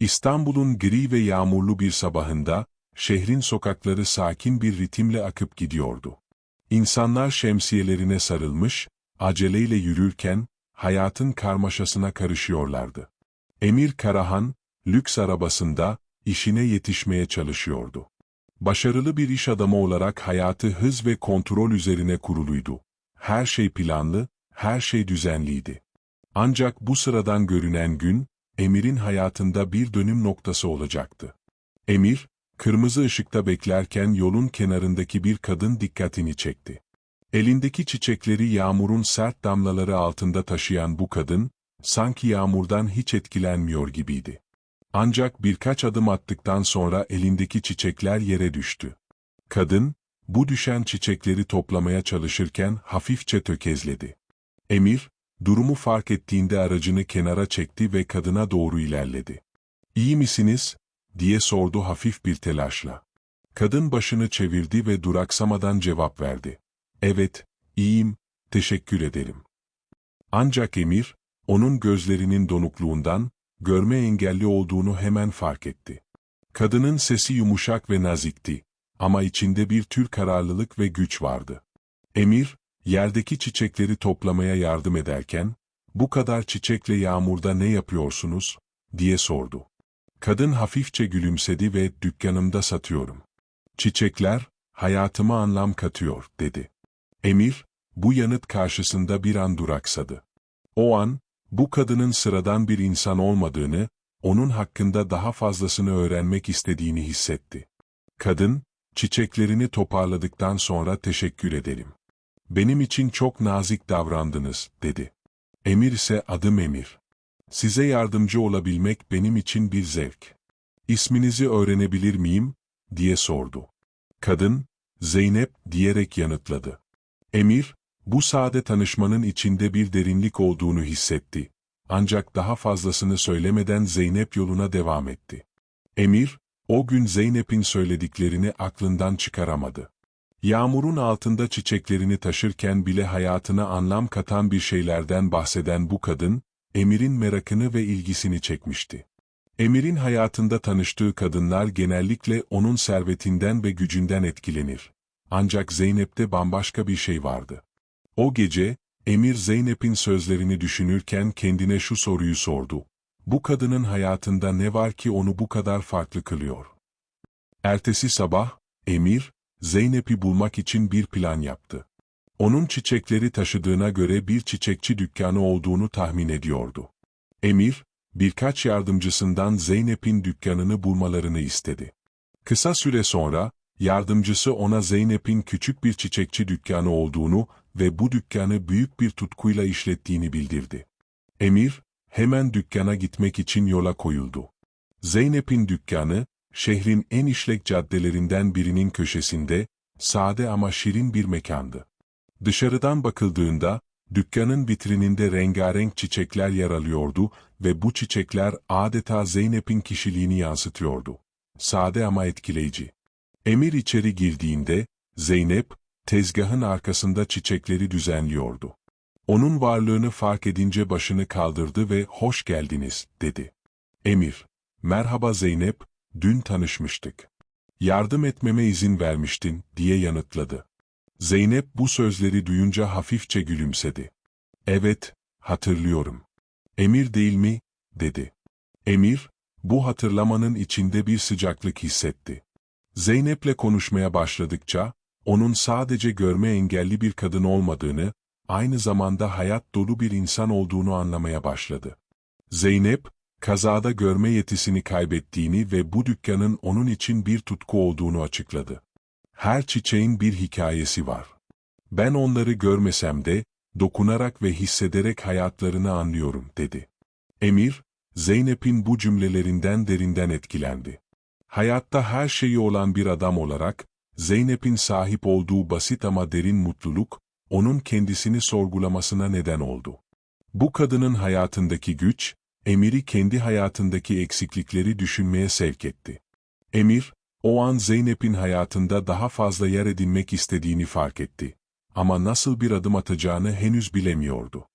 İstanbul'un gri ve yağmurlu bir sabahında, şehrin sokakları sakin bir ritimle akıp gidiyordu. İnsanlar şemsiyelerine sarılmış, aceleyle yürürken, hayatın karmaşasına karışıyorlardı. Emir Karahan, lüks arabasında, işine yetişmeye çalışıyordu. Başarılı bir iş adamı olarak hayatı hız ve kontrol üzerine kuruluydu. Her şey planlı, her şey düzenliydi. Ancak bu sıradan görünen gün, Emir'in hayatında bir dönüm noktası olacaktı. Emir, kırmızı ışıkta beklerken yolun kenarındaki bir kadın dikkatini çekti. Elindeki çiçekleri yağmurun sert damlaları altında taşıyan bu kadın, sanki yağmurdan hiç etkilenmiyor gibiydi. Ancak birkaç adım attıktan sonra elindeki çiçekler yere düştü. Kadın, bu düşen çiçekleri toplamaya çalışırken hafifçe tökezledi. Emir, durumu fark ettiğinde aracını kenara çekti ve kadına doğru ilerledi. İyi misiniz? diye sordu hafif bir telaşla. Kadın başını çevirdi ve duraksamadan cevap verdi. Evet, iyiyim, teşekkür ederim. Ancak Emir, onun gözlerinin donukluğundan, görme engelli olduğunu hemen fark etti. Kadının sesi yumuşak ve nazikti ama içinde bir tür kararlılık ve güç vardı. Emir, yerdeki çiçekleri toplamaya yardım ederken, bu kadar çiçekle yağmurda ne yapıyorsunuz, diye sordu. Kadın hafifçe gülümsedi ve dükkanımda satıyorum. Çiçekler, hayatıma anlam katıyor, dedi. Emir, bu yanıt karşısında bir an duraksadı. O an, bu kadının sıradan bir insan olmadığını, onun hakkında daha fazlasını öğrenmek istediğini hissetti. Kadın, çiçeklerini toparladıktan sonra teşekkür ederim. Benim için çok nazik davrandınız, dedi. Emir ise adım Emir. Size yardımcı olabilmek benim için bir zevk. İsminizi öğrenebilir miyim? diye sordu. Kadın, Zeynep diyerek yanıtladı. Emir, bu sade tanışmanın içinde bir derinlik olduğunu hissetti. Ancak daha fazlasını söylemeden Zeynep yoluna devam etti. Emir, o gün Zeynep'in söylediklerini aklından çıkaramadı. Yağmurun altında çiçeklerini taşırken bile hayatına anlam katan bir şeylerden bahseden bu kadın, Emir'in merakını ve ilgisini çekmişti. Emir'in hayatında tanıştığı kadınlar genellikle onun servetinden ve gücünden etkilenir. Ancak Zeynep'te bambaşka bir şey vardı. O gece, Emir Zeynep'in sözlerini düşünürken kendine şu soruyu sordu. Bu kadının hayatında ne var ki onu bu kadar farklı kılıyor? Ertesi sabah, Emir, Zeynep'i bulmak için bir plan yaptı. Onun çiçekleri taşıdığına göre bir çiçekçi dükkanı olduğunu tahmin ediyordu. Emir, birkaç yardımcısından Zeynep'in dükkanını bulmalarını istedi. Kısa süre sonra, yardımcısı ona Zeynep'in küçük bir çiçekçi dükkanı olduğunu ve bu dükkanı büyük bir tutkuyla işlettiğini bildirdi. Emir, hemen dükkana gitmek için yola koyuldu. Zeynep'in dükkanı, şehrin en işlek caddelerinden birinin köşesinde, sade ama şirin bir mekandı. Dışarıdan bakıldığında, dükkanın vitrininde rengarenk çiçekler yer alıyordu ve bu çiçekler adeta Zeynep'in kişiliğini yansıtıyordu. Sade ama etkileyici. Emir içeri girdiğinde, Zeynep, tezgahın arkasında çiçekleri düzenliyordu. Onun varlığını fark edince başını kaldırdı ve hoş geldiniz, dedi. Emir, merhaba Zeynep, dün tanışmıştık. Yardım etmeme izin vermiştin, diye yanıtladı. Zeynep bu sözleri duyunca hafifçe gülümsedi. Evet, hatırlıyorum. Emir değil mi, dedi. Emir, bu hatırlamanın içinde bir sıcaklık hissetti. Zeynep'le konuşmaya başladıkça, onun sadece görme engelli bir kadın olmadığını, aynı zamanda hayat dolu bir insan olduğunu anlamaya başladı. Zeynep, kazada görme yetisini kaybettiğini ve bu dükkanın onun için bir tutku olduğunu açıkladı. Her çiçeğin bir hikayesi var. Ben onları görmesem de, dokunarak ve hissederek hayatlarını anlıyorum, dedi. Emir, Zeynep'in bu cümlelerinden derinden etkilendi. Hayatta her şeyi olan bir adam olarak, Zeynep'in sahip olduğu basit ama derin mutluluk, onun kendisini sorgulamasına neden oldu. Bu kadının hayatındaki güç, Emir'i kendi hayatındaki eksiklikleri düşünmeye sevk etti. Emir, o an Zeynep'in hayatında daha fazla yer edinmek istediğini fark etti. Ama nasıl bir adım atacağını henüz bilemiyordu.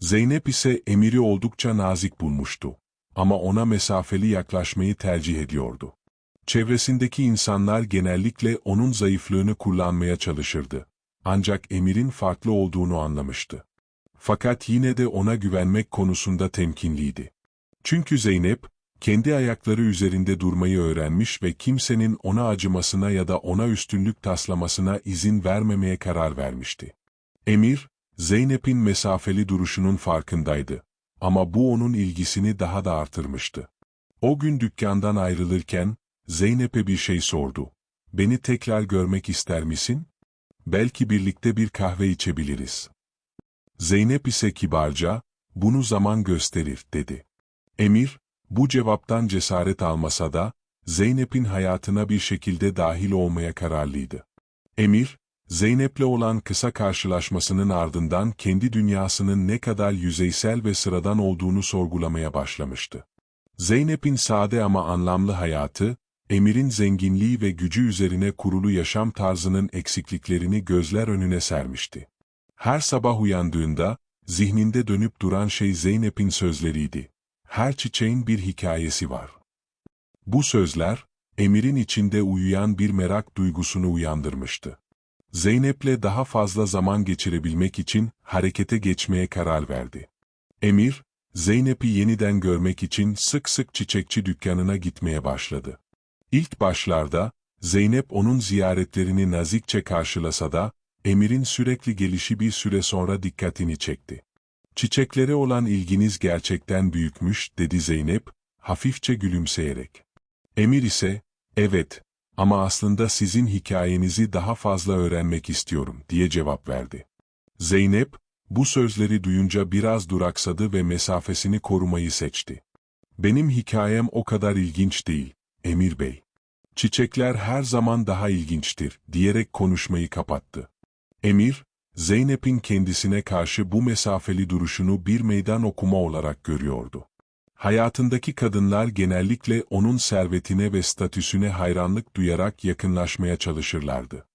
Zeynep ise Emir'i oldukça nazik bulmuştu. ama ona mesafeli yaklaşmayı tercih ediyordu. Çevresindeki insanlar genellikle onun zayıflığını kullanmaya çalışırdı. Ancak Emir'in farklı olduğunu anlamıştı. Fakat yine de ona güvenmek konusunda temkinliydi. Çünkü Zeynep, kendi ayakları üzerinde durmayı öğrenmiş ve kimsenin ona acımasına ya da ona üstünlük taslamasına izin vermemeye karar vermişti. Emir, Zeynep'in mesafeli duruşunun farkındaydı. Ama bu onun ilgisini daha da artırmıştı. O gün dükkandan ayrılırken, Zeynep'e bir şey sordu. Beni tekrar görmek ister misin? Belki birlikte bir kahve içebiliriz. Zeynep ise kibarca, bunu zaman gösterir, dedi. Emir, bu cevaptan cesaret almasa da, Zeynep'in hayatına bir şekilde dahil olmaya kararlıydı. Emir, Zeynep'le olan kısa karşılaşmasının ardından kendi dünyasının ne kadar yüzeysel ve sıradan olduğunu sorgulamaya başlamıştı. Zeynep'in sade ama anlamlı hayatı, Emir'in zenginliği ve gücü üzerine kurulu yaşam tarzının eksikliklerini gözler önüne sermişti. Her sabah uyandığında, zihninde dönüp duran şey Zeynep'in sözleriydi. Her çiçeğin bir hikayesi var. Bu sözler, Emir'in içinde uyuyan bir merak duygusunu uyandırmıştı. Zeynep'le daha fazla zaman geçirebilmek için harekete geçmeye karar verdi. Emir, Zeynep'i yeniden görmek için sık sık çiçekçi dükkanına gitmeye başladı. İlk başlarda, Zeynep onun ziyaretlerini nazikçe karşılasa da, Emir'in sürekli gelişi bir süre sonra dikkatini çekti. Çiçeklere olan ilginiz gerçekten büyükmüş, dedi Zeynep, hafifçe gülümseyerek. Emir ise, evet, ama aslında sizin hikayenizi daha fazla öğrenmek istiyorum, diye cevap verdi. Zeynep, bu sözleri duyunca biraz duraksadı ve mesafesini korumayı seçti. Benim hikayem o kadar ilginç değil, Emir Bey. Çiçekler her zaman daha ilginçtir, diyerek konuşmayı kapattı. Emir, Zeynep'in kendisine karşı bu mesafeli duruşunu bir meydan okuma olarak görüyordu. Hayatındaki kadınlar genellikle onun servetine ve statüsüne hayranlık duyarak yakınlaşmaya çalışırlardı.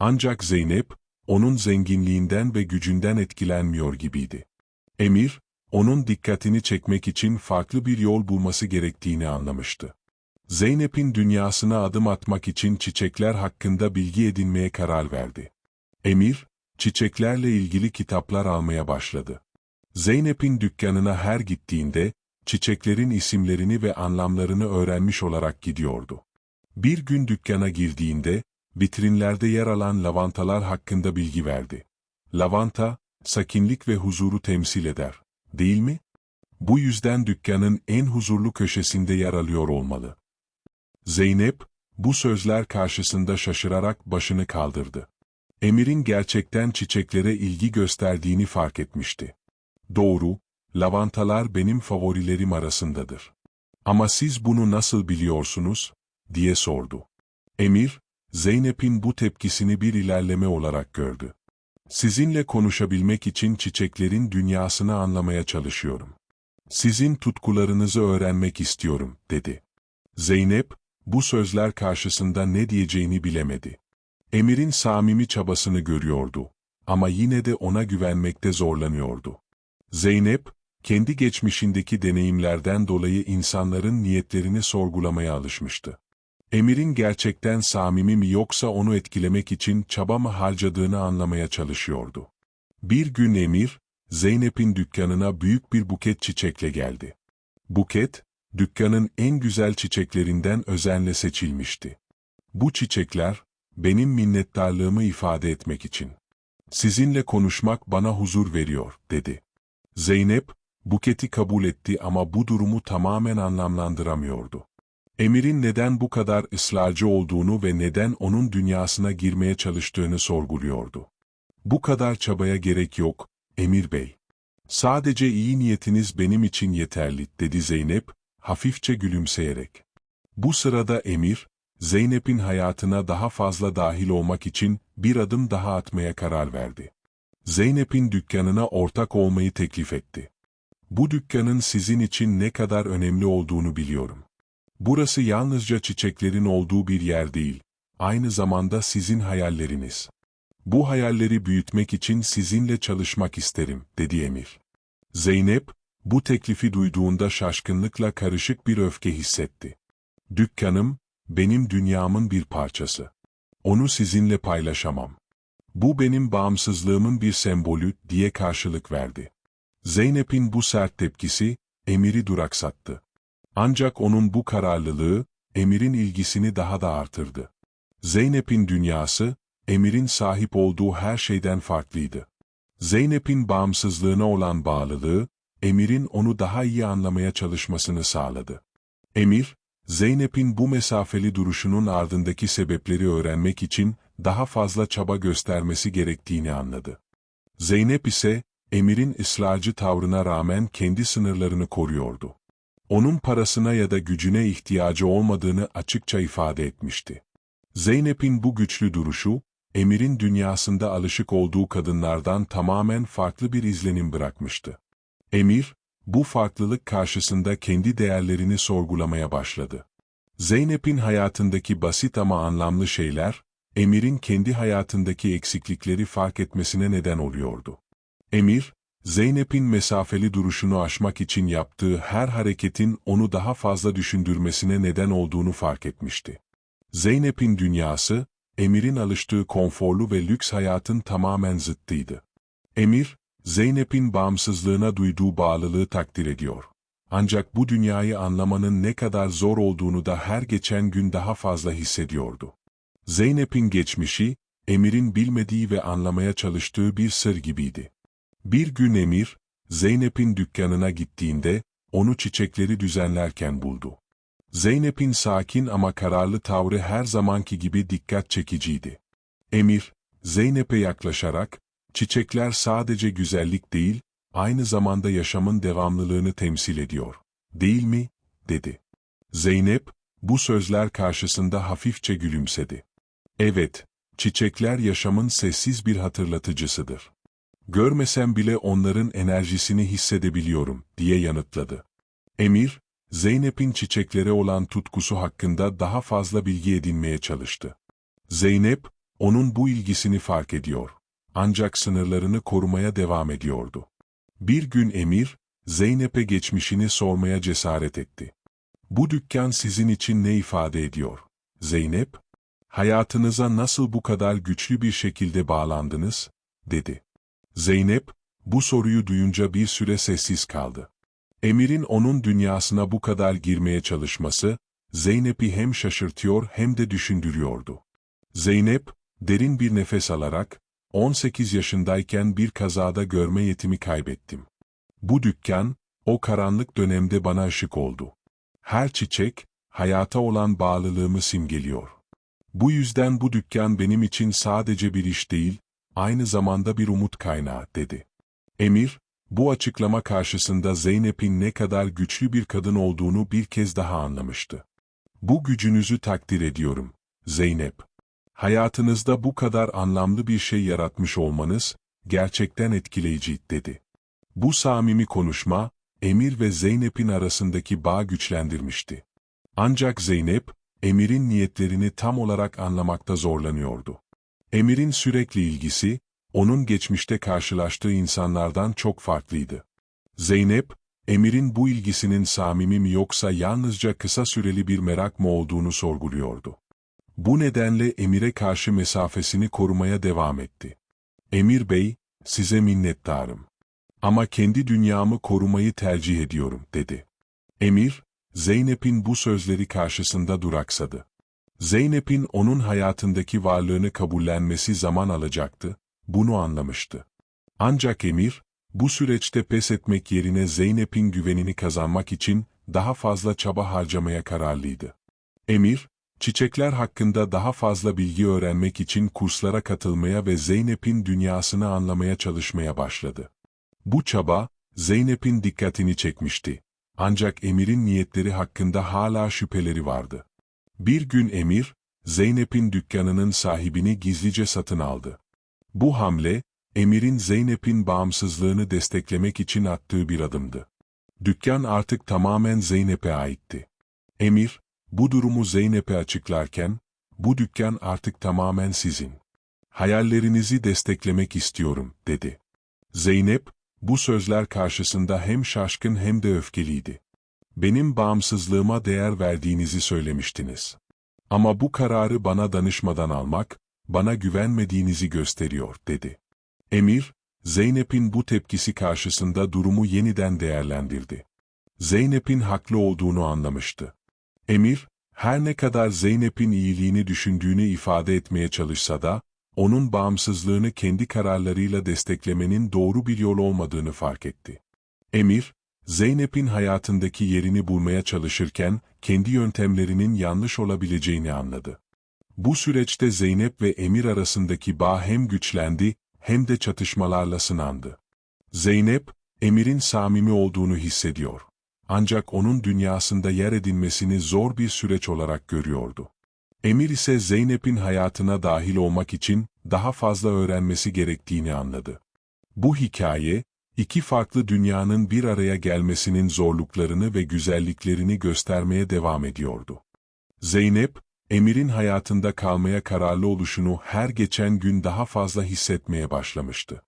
Ancak Zeynep, onun zenginliğinden ve gücünden etkilenmiyor gibiydi. Emir, onun dikkatini çekmek için farklı bir yol bulması gerektiğini anlamıştı. Zeynep'in dünyasına adım atmak için çiçekler hakkında bilgi edinmeye karar verdi. Emir, çiçeklerle ilgili kitaplar almaya başladı. Zeynep'in dükkanına her gittiğinde, çiçeklerin isimlerini ve anlamlarını öğrenmiş olarak gidiyordu. Bir gün dükkana girdiğinde, vitrinlerde yer alan lavantalar hakkında bilgi verdi. Lavanta, sakinlik ve huzuru temsil eder, değil mi? Bu yüzden dükkanın en huzurlu köşesinde yer alıyor olmalı. Zeynep, bu sözler karşısında şaşırarak başını kaldırdı. Emir'in gerçekten çiçeklere ilgi gösterdiğini fark etmişti. Doğru, lavantalar benim favorilerim arasındadır. Ama siz bunu nasıl biliyorsunuz? diye sordu. Emir, Zeynep'in bu tepkisini bir ilerleme olarak gördü. Sizinle konuşabilmek için çiçeklerin dünyasını anlamaya çalışıyorum. Sizin tutkularınızı öğrenmek istiyorum, dedi. Zeynep, bu sözler karşısında ne diyeceğini bilemedi. Emir'in samimi çabasını görüyordu. Ama yine de ona güvenmekte zorlanıyordu. Zeynep, kendi geçmişindeki deneyimlerden dolayı insanların niyetlerini sorgulamaya alışmıştı. Emir'in gerçekten samimi mi yoksa onu etkilemek için çaba mı harcadığını anlamaya çalışıyordu. Bir gün Emir, Zeynep'in dükkanına büyük bir buket çiçekle geldi. Buket, dükkanın en güzel çiçeklerinden özenle seçilmişti. Bu çiçekler, benim minnettarlığımı ifade etmek için. Sizinle konuşmak bana huzur veriyor, dedi. Zeynep, buketi kabul etti ama bu durumu tamamen anlamlandıramıyordu. Emir'in neden bu kadar ısrarcı olduğunu ve neden onun dünyasına girmeye çalıştığını sorguluyordu. Bu kadar çabaya gerek yok, Emir Bey. Sadece iyi niyetiniz benim için yeterli, dedi Zeynep, hafifçe gülümseyerek. Bu sırada Emir, Zeynep'in hayatına daha fazla dahil olmak için bir adım daha atmaya karar verdi. Zeynep'in dükkanına ortak olmayı teklif etti. Bu dükkanın sizin için ne kadar önemli olduğunu biliyorum. Burası yalnızca çiçeklerin olduğu bir yer değil, aynı zamanda sizin hayalleriniz. Bu hayalleri büyütmek için sizinle çalışmak isterim, dedi Emir. Zeynep, Bu teklifi duyduğunda şaşkınlıkla karışık bir öfke hissetti. Dükkanım, benim dünyamın bir parçası. Onu sizinle paylaşamam. Bu benim bağımsızlığımın bir sembolü diye karşılık verdi. Zeynep'in bu sert tepkisi, Emir'i duraksattı. Ancak onun bu kararlılığı, Emir'in ilgisini daha da artırdı. Zeynep'in dünyası, Emir'in sahip olduğu her şeyden farklıydı. Zeynep'in bağımsızlığına olan bağlılığı, Emir'in onu daha iyi anlamaya çalışmasını sağladı. Emir, Zeynep'in bu mesafeli duruşunun ardındaki sebepleri öğrenmek için daha fazla çaba göstermesi gerektiğini anladı. Zeynep ise, Emir'in ısrarcı tavrına rağmen kendi sınırlarını koruyordu. Onun parasına ya da gücüne ihtiyacı olmadığını açıkça ifade etmişti. Zeynep'in bu güçlü duruşu, Emir'in dünyasında alışık olduğu kadınlardan tamamen farklı bir izlenim bırakmıştı. Emir, bu farklılık karşısında kendi değerlerini sorgulamaya başladı. Zeynep'in hayatındaki basit ama anlamlı şeyler, Emir'in kendi hayatındaki eksiklikleri fark etmesine neden oluyordu. Emir, Zeynep'in mesafeli duruşunu aşmak için yaptığı her hareketin onu daha fazla düşündürmesine neden olduğunu fark etmişti. Zeynep'in dünyası, Emir'in alıştığı konforlu ve lüks hayatın tamamen zıttıydı. Emir, Zeynep'in bağımsızlığına duyduğu bağlılığı takdir ediyor. Ancak bu dünyayı anlamanın ne kadar zor olduğunu da her geçen gün daha fazla hissediyordu. Zeynep'in geçmişi, Emir'in bilmediği ve anlamaya çalıştığı bir sır gibiydi. Bir gün Emir, Zeynep'in dükkanına gittiğinde, onu çiçekleri düzenlerken buldu. Zeynep'in sakin ama kararlı tavrı her zamanki gibi dikkat çekiciydi. Emir, Zeynep'e yaklaşarak, çiçekler sadece güzellik değil, aynı zamanda yaşamın devamlılığını temsil ediyor. Değil mi? dedi. Zeynep, bu sözler karşısında hafifçe gülümsedi. Evet, çiçekler yaşamın sessiz bir hatırlatıcısıdır. Görmesem bile onların enerjisini hissedebiliyorum, diye yanıtladı. Emir, Zeynep'in çiçeklere olan tutkusu hakkında daha fazla bilgi edinmeye çalıştı. Zeynep, onun bu ilgisini fark ediyor. Ancak sınırlarını korumaya devam ediyordu. Bir gün Emir, Zeynep'e geçmişini sormaya cesaret etti. Bu dükkan sizin için ne ifade ediyor? Zeynep, hayatınıza nasıl bu kadar güçlü bir şekilde bağlandınız? dedi. Zeynep, bu soruyu duyunca bir süre sessiz kaldı. Emir'in onun dünyasına bu kadar girmeye çalışması, Zeynep'i hem şaşırtıyor hem de düşündürüyordu. Zeynep, derin bir nefes alarak, 18 yaşındayken bir kazada görme yetimi kaybettim. Bu dükkan, o karanlık dönemde bana ışık oldu. Her çiçek, hayata olan bağlılığımı simgeliyor. Bu yüzden bu dükkan benim için sadece bir iş değil, aynı zamanda bir umut kaynağı, dedi. Emir, bu açıklama karşısında Zeynep'in ne kadar güçlü bir kadın olduğunu bir kez daha anlamıştı. Bu gücünüzü takdir ediyorum, Zeynep. Hayatınızda bu kadar anlamlı bir şey yaratmış olmanız, gerçekten etkileyici, dedi. Bu samimi konuşma, Emir ve Zeynep'in arasındaki bağ güçlendirmişti. Ancak Zeynep, Emir'in niyetlerini tam olarak anlamakta zorlanıyordu. Emir'in sürekli ilgisi, onun geçmişte karşılaştığı insanlardan çok farklıydı. Zeynep, Emir'in bu ilgisinin samimi mi yoksa yalnızca kısa süreli bir merak mı olduğunu sorguluyordu. Bu nedenle Emir'e karşı mesafesini korumaya devam etti. Emir Bey, size minnettarım. Ama kendi dünyamı korumayı tercih ediyorum, dedi. Emir, Zeynep'in bu sözleri karşısında duraksadı. Zeynep'in onun hayatındaki varlığını kabullenmesi zaman alacaktı, bunu anlamıştı. Ancak Emir, bu süreçte pes etmek yerine Zeynep'in güvenini kazanmak için daha fazla çaba harcamaya kararlıydı. Emir, çiçekler hakkında daha fazla bilgi öğrenmek için kurslara katılmaya ve Zeynep'in dünyasını anlamaya çalışmaya başladı. Bu çaba, Zeynep'in dikkatini çekmişti. Ancak Emir'in niyetleri hakkında hala şüpheleri vardı. Bir gün Emir, Zeynep'in dükkanının sahibini gizlice satın aldı. Bu hamle, Emir'in Zeynep'in bağımsızlığını desteklemek için attığı bir adımdı. Dükkan artık tamamen Zeynep'e aitti. Emir, bu durumu Zeynep'e açıklarken, bu dükkan artık tamamen sizin. Hayallerinizi desteklemek istiyorum, dedi. Zeynep, bu sözler karşısında hem şaşkın hem de öfkeliydi. Benim bağımsızlığıma değer verdiğinizi söylemiştiniz. Ama bu kararı bana danışmadan almak, bana güvenmediğinizi gösteriyor, dedi. Emir, Zeynep'in bu tepkisi karşısında durumu yeniden değerlendirdi. Zeynep'in haklı olduğunu anlamıştı. Emir, her ne kadar Zeynep'in iyiliğini düşündüğünü ifade etmeye çalışsa da, onun bağımsızlığını kendi kararlarıyla desteklemenin doğru bir yol olmadığını fark etti. Emir, Zeynep'in hayatındaki yerini bulmaya çalışırken, kendi yöntemlerinin yanlış olabileceğini anladı. Bu süreçte Zeynep ve Emir arasındaki bağ hem güçlendi, hem de çatışmalarla sınandı. Zeynep, Emir'in samimi olduğunu hissediyor. Ancak onun dünyasında yer edinmesini zor bir süreç olarak görüyordu. Emir ise Zeynep'in hayatına dahil olmak için daha fazla öğrenmesi gerektiğini anladı. Bu hikaye, iki farklı dünyanın bir araya gelmesinin zorluklarını ve güzelliklerini göstermeye devam ediyordu. Zeynep, Emir'in hayatında kalmaya kararlı oluşunu her geçen gün daha fazla hissetmeye başlamıştı.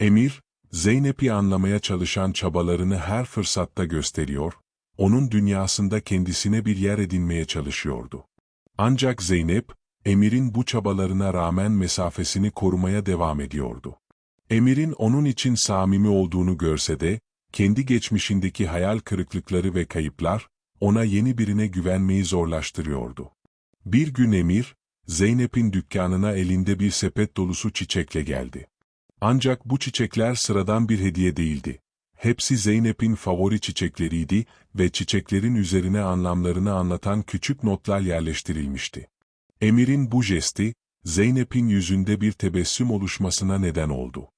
Emir, Zeynep'i anlamaya çalışan çabalarını her fırsatta gösteriyor, onun dünyasında kendisine bir yer edinmeye çalışıyordu. Ancak Zeynep, Emir'in bu çabalarına rağmen mesafesini korumaya devam ediyordu. Emir'in onun için samimi olduğunu görse de, kendi geçmişindeki hayal kırıklıkları ve kayıplar, ona yeni birine güvenmeyi zorlaştırıyordu. Bir gün Emir, Zeynep'in dükkanına elinde bir sepet dolusu çiçekle geldi. Ancak bu çiçekler sıradan bir hediye değildi. Hepsi Zeynep'in favori çiçekleriydi ve çiçeklerin üzerine anlamlarını anlatan küçük notlar yerleştirilmişti. Emir'in bu jesti, Zeynep'in yüzünde bir tebessüm oluşmasına neden oldu.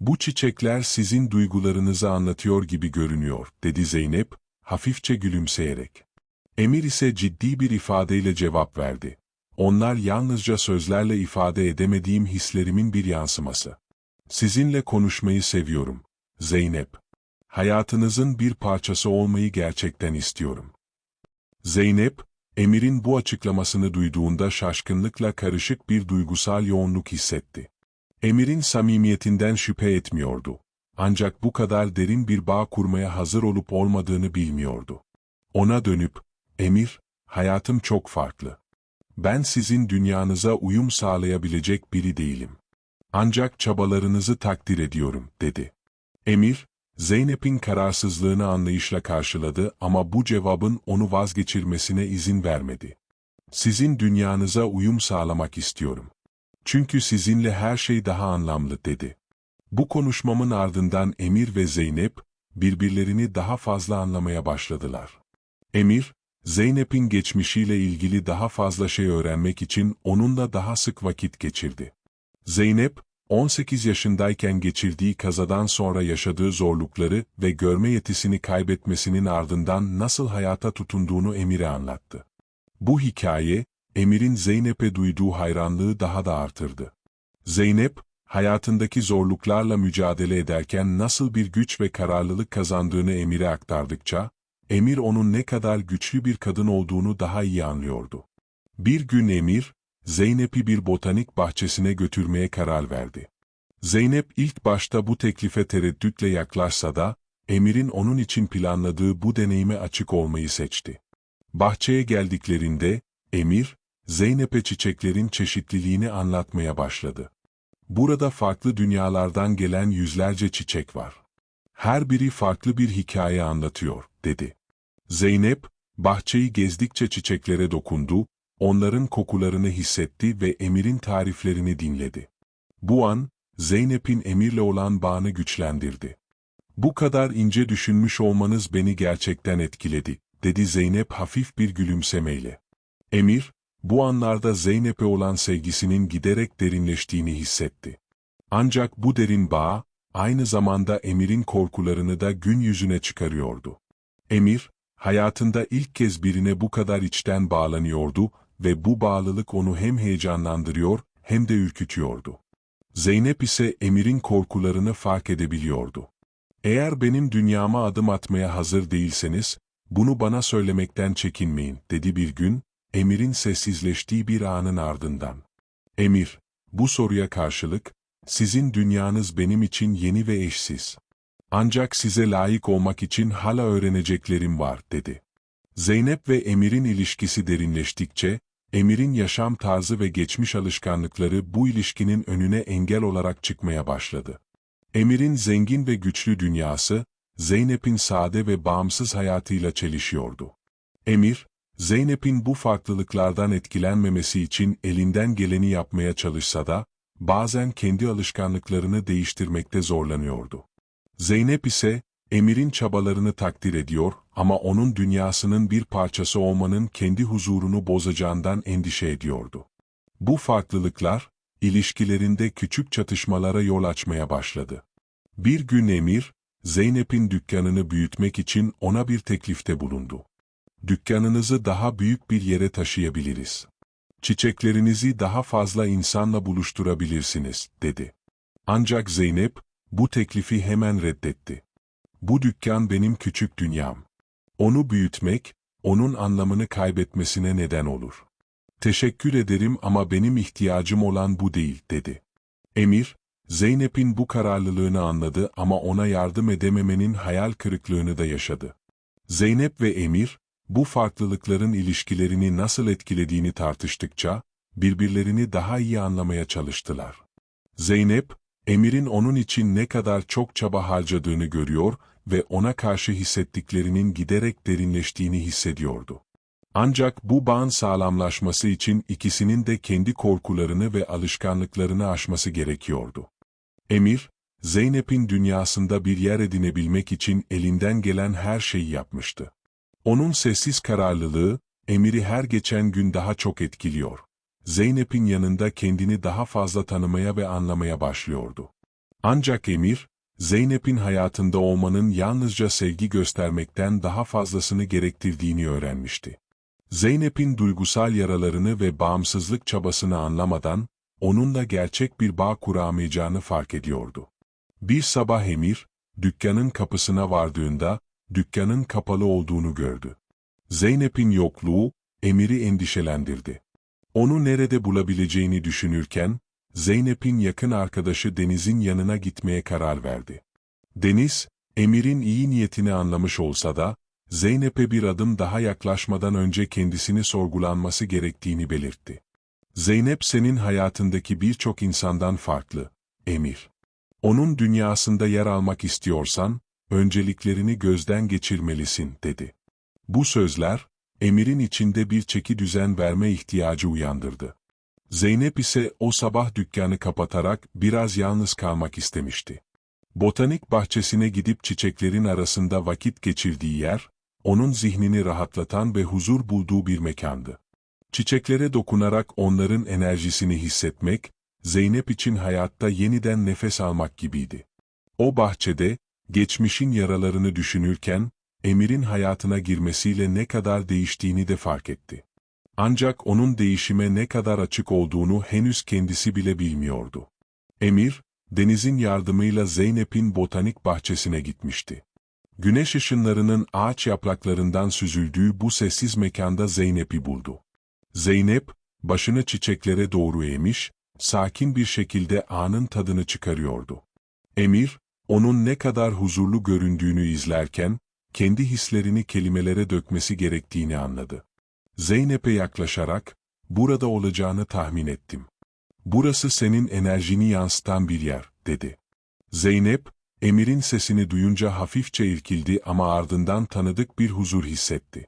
Bu çiçekler sizin duygularınızı anlatıyor gibi görünüyor, dedi Zeynep, hafifçe gülümseyerek. Emir ise ciddi bir ifadeyle cevap verdi. Onlar yalnızca sözlerle ifade edemediğim hislerimin bir yansıması. Sizinle konuşmayı seviyorum, Zeynep. Hayatınızın bir parçası olmayı gerçekten istiyorum. Zeynep, Emir'in bu açıklamasını duyduğunda şaşkınlıkla karışık bir duygusal yoğunluk hissetti. Emir'in samimiyetinden şüphe etmiyordu. Ancak bu kadar derin bir bağ kurmaya hazır olup olmadığını bilmiyordu. Ona dönüp, Emir, hayatım çok farklı. Ben sizin dünyanıza uyum sağlayabilecek biri değilim. Ancak çabalarınızı takdir ediyorum, dedi. Emir, Zeynep'in kararsızlığını anlayışla karşıladı ama bu cevabın onu vazgeçirmesine izin vermedi. Sizin dünyanıza uyum sağlamak istiyorum. Çünkü sizinle her şey daha anlamlı, dedi. Bu konuşmamın ardından Emir ve Zeynep, birbirlerini daha fazla anlamaya başladılar. Emir, Zeynep'in geçmişiyle ilgili daha fazla şey öğrenmek için onunla daha sık vakit geçirdi. Zeynep, 18 yaşındayken geçirdiği kazadan sonra yaşadığı zorlukları ve görme yetisini kaybetmesinin ardından nasıl hayata tutunduğunu Emir'e anlattı. Bu hikaye, Emir'in Zeynep'e duyduğu hayranlığı daha da artırdı. Zeynep, hayatındaki zorluklarla mücadele ederken nasıl bir güç ve kararlılık kazandığını Emir'e aktardıkça, Emir onun ne kadar güçlü bir kadın olduğunu daha iyi anlıyordu. Bir gün Emir, Zeynep'i bir botanik bahçesine götürmeye karar verdi. Zeynep ilk başta bu teklife tereddütle yaklaşsa da, Emir'in onun için planladığı bu deneyime açık olmayı seçti. Bahçeye geldiklerinde, Emir, Zeynep'e çiçeklerin çeşitliliğini anlatmaya başladı. Burada farklı dünyalardan gelen yüzlerce çiçek var. Her biri farklı bir hikaye anlatıyor, dedi. Zeynep, bahçeyi gezdikçe çiçeklere dokundu, onların kokularını hissetti ve Emir'in tariflerini dinledi. Bu an, Zeynep'in Emir'le olan bağını güçlendirdi. Bu kadar ince düşünmüş olmanız beni gerçekten etkiledi, dedi Zeynep hafif bir gülümsemeyle. Emir, bu anlarda Zeynep'e olan sevgisinin giderek derinleştiğini hissetti. Ancak bu derin bağ, aynı zamanda Emir'in korkularını da gün yüzüne çıkarıyordu. Emir, hayatında ilk kez birine bu kadar içten bağlanıyordu ve bu bağlılık onu hem heyecanlandırıyor hem de ürkütüyordu. Zeynep ise Emir'in korkularını fark edebiliyordu. Eğer benim dünyama adım atmaya hazır değilseniz, bunu bana söylemekten çekinmeyin, dedi bir gün, Emir'in sessizleştiği bir anın ardından. Emir, bu soruya karşılık, sizin dünyanız benim için yeni ve eşsiz. Ancak size layık olmak için hala öğreneceklerim var, dedi. Zeynep ve Emir'in ilişkisi derinleştikçe, Emir'in yaşam tarzı ve geçmiş alışkanlıkları bu ilişkinin önüne engel olarak çıkmaya başladı. Emir'in zengin ve güçlü dünyası, Zeynep'in sade ve bağımsız hayatıyla çelişiyordu. Emir, Zeynep'in bu farklılıklardan etkilenmemesi için elinden geleni yapmaya çalışsa da, bazen kendi alışkanlıklarını değiştirmekte zorlanıyordu. Zeynep ise, Emir'in çabalarını takdir ediyor ama onun dünyasının bir parçası olmanın kendi huzurunu bozacağından endişe ediyordu. Bu farklılıklar, ilişkilerinde küçük çatışmalara yol açmaya başladı. Bir gün Emir, Zeynep'in dükkanını büyütmek için ona bir teklifte bulundu. Dükkanınızı daha büyük bir yere taşıyabiliriz. Çiçeklerinizi daha fazla insanla buluşturabilirsiniz, dedi. Ancak Zeynep, bu teklifi hemen reddetti. Bu dükkan benim küçük dünyam. Onu büyütmek, onun anlamını kaybetmesine neden olur. Teşekkür ederim ama benim ihtiyacım olan bu değil, dedi. Emir, Zeynep'in bu kararlılığını anladı ama ona yardım edememenin hayal kırıklığını da yaşadı. Zeynep ve Emir, bu farklılıkların ilişkilerini nasıl etkilediğini tartıştıkça, birbirlerini daha iyi anlamaya çalıştılar. Zeynep, Emir'in onun için ne kadar çok çaba harcadığını görüyor ve ona karşı hissettiklerinin giderek derinleştiğini hissediyordu. Ancak bu bağın sağlamlaşması için ikisinin de kendi korkularını ve alışkanlıklarını aşması gerekiyordu. Emir, Zeynep'in dünyasında bir yer edinebilmek için elinden gelen her şeyi yapmıştı. Onun sessiz kararlılığı, Emir'i her geçen gün daha çok etkiliyor. Zeynep'in yanında kendini daha fazla tanımaya ve anlamaya başlıyordu. Ancak Emir, Zeynep'in hayatında olmanın yalnızca sevgi göstermekten daha fazlasını gerektirdiğini öğrenmişti. Zeynep'in duygusal yaralarını ve bağımsızlık çabasını anlamadan, onunla gerçek bir bağ kuramayacağını fark ediyordu. Bir sabah Emir, dükkanın kapısına vardığında, dükkanın kapalı olduğunu gördü. Zeynep'in yokluğu, Emir'i endişelendirdi. Onu nerede bulabileceğini düşünürken, Zeynep'in yakın arkadaşı Deniz'in yanına gitmeye karar verdi. Deniz, Emir'in iyi niyetini anlamış olsa da, Zeynep'e bir adım daha yaklaşmadan önce kendisini sorgulanması gerektiğini belirtti. Zeynep senin hayatındaki birçok insandan farklı, Emir. Onun dünyasında yer almak istiyorsan, önceliklerini gözden geçirmelisin, dedi. Bu sözler, Emir'in içinde bir çeki düzen verme ihtiyacı uyandırdı. Zeynep ise o sabah dükkanı kapatarak biraz yalnız kalmak istemişti. Botanik bahçesine gidip çiçeklerin arasında vakit geçirdiği yer, onun zihnini rahatlatan ve huzur bulduğu bir mekandı. Çiçeklere dokunarak onların enerjisini hissetmek, Zeynep için hayatta yeniden nefes almak gibiydi. O bahçede, geçmişin yaralarını düşünürken, Emir'in hayatına girmesiyle ne kadar değiştiğini de fark etti. Ancak onun değişime ne kadar açık olduğunu henüz kendisi bile bilmiyordu. Emir, Deniz'in yardımıyla Zeynep'in botanik bahçesine gitmişti. Güneş ışınlarının ağaç yapraklarından süzüldüğü bu sessiz mekanda Zeynep'i buldu. Zeynep, başını çiçeklere doğru eğmiş, sakin bir şekilde anın tadını çıkarıyordu. Emir, onun ne kadar huzurlu göründüğünü izlerken, kendi hislerini kelimelere dökmesi gerektiğini anladı. Zeynep'e yaklaşarak, burada olacağını tahmin ettim. Burası senin enerjini yansıtan bir yer, dedi. Zeynep, Emir'in sesini duyunca hafifçe irkildi ama ardından tanıdık bir huzur hissetti.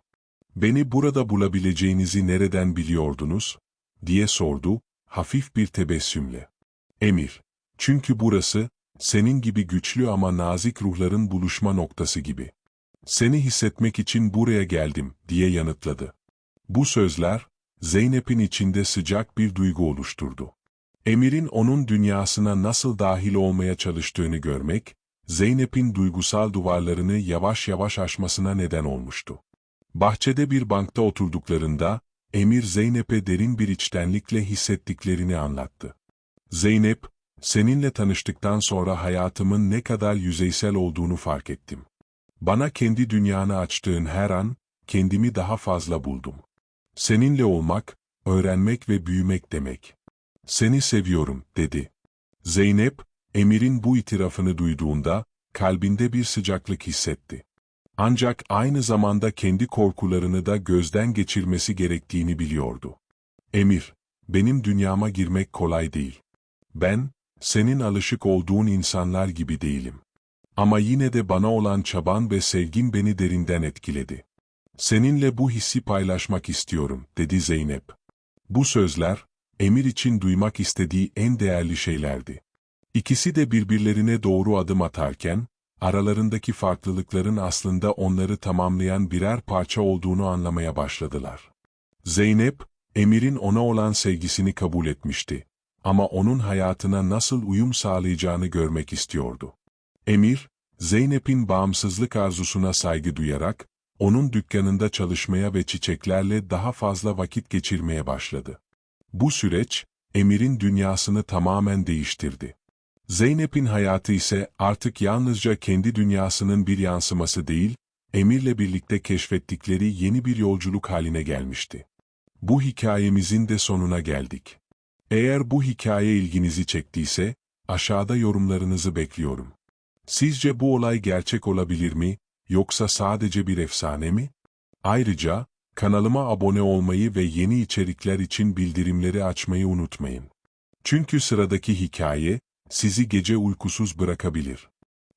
Beni burada bulabileceğinizi nereden biliyordunuz? diye sordu, hafif bir tebessümle. Emir, çünkü burası, senin gibi güçlü ama nazik ruhların buluşma noktası gibi. Seni hissetmek için buraya geldim, diye yanıtladı. Bu sözler, Zeynep'in içinde sıcak bir duygu oluşturdu. Emir'in onun dünyasına nasıl dahil olmaya çalıştığını görmek, Zeynep'in duygusal duvarlarını yavaş yavaş aşmasına neden olmuştu. Bahçede bir bankta oturduklarında, Emir Zeynep'e derin bir içtenlikle hissettiklerini anlattı. Zeynep, seninle tanıştıktan sonra hayatımın ne kadar yüzeysel olduğunu fark ettim. Bana kendi dünyanı açtığın her an, kendimi daha fazla buldum. Seninle olmak, öğrenmek ve büyümek demek. Seni seviyorum, dedi. Zeynep, Emir'in bu itirafını duyduğunda, kalbinde bir sıcaklık hissetti. Ancak aynı zamanda kendi korkularını da gözden geçirmesi gerektiğini biliyordu. Emir, benim dünyama girmek kolay değil. Ben, senin alışık olduğun insanlar gibi değilim. Ama yine de bana olan çaban ve sevgin beni derinden etkiledi. Seninle bu hissi paylaşmak istiyorum, dedi Zeynep. Bu sözler, Emir için duymak istediği en değerli şeylerdi. İkisi de birbirlerine doğru adım atarken, aralarındaki farklılıkların aslında onları tamamlayan birer parça olduğunu anlamaya başladılar. Zeynep, Emir'in ona olan sevgisini kabul etmişti. Ama onun hayatına nasıl uyum sağlayacağını görmek istiyordu. Emir, Zeynep'in bağımsızlık arzusuna saygı duyarak, onun dükkanında çalışmaya ve çiçeklerle daha fazla vakit geçirmeye başladı. Bu süreç, Emir'in dünyasını tamamen değiştirdi. Zeynep'in hayatı ise artık yalnızca kendi dünyasının bir yansıması değil, Emir'le birlikte keşfettikleri yeni bir yolculuk haline gelmişti. Bu hikayemizin de sonuna geldik. Eğer bu hikaye ilginizi çektiyse, aşağıda yorumlarınızı bekliyorum. Sizce bu olay gerçek olabilir mi, yoksa sadece bir efsane mi? Ayrıca, kanalıma abone olmayı ve yeni içerikler için bildirimleri açmayı unutmayın. Çünkü sıradaki hikaye, sizi gece uykusuz bırakabilir.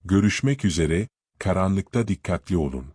Görüşmek üzere, karanlıkta dikkatli olun.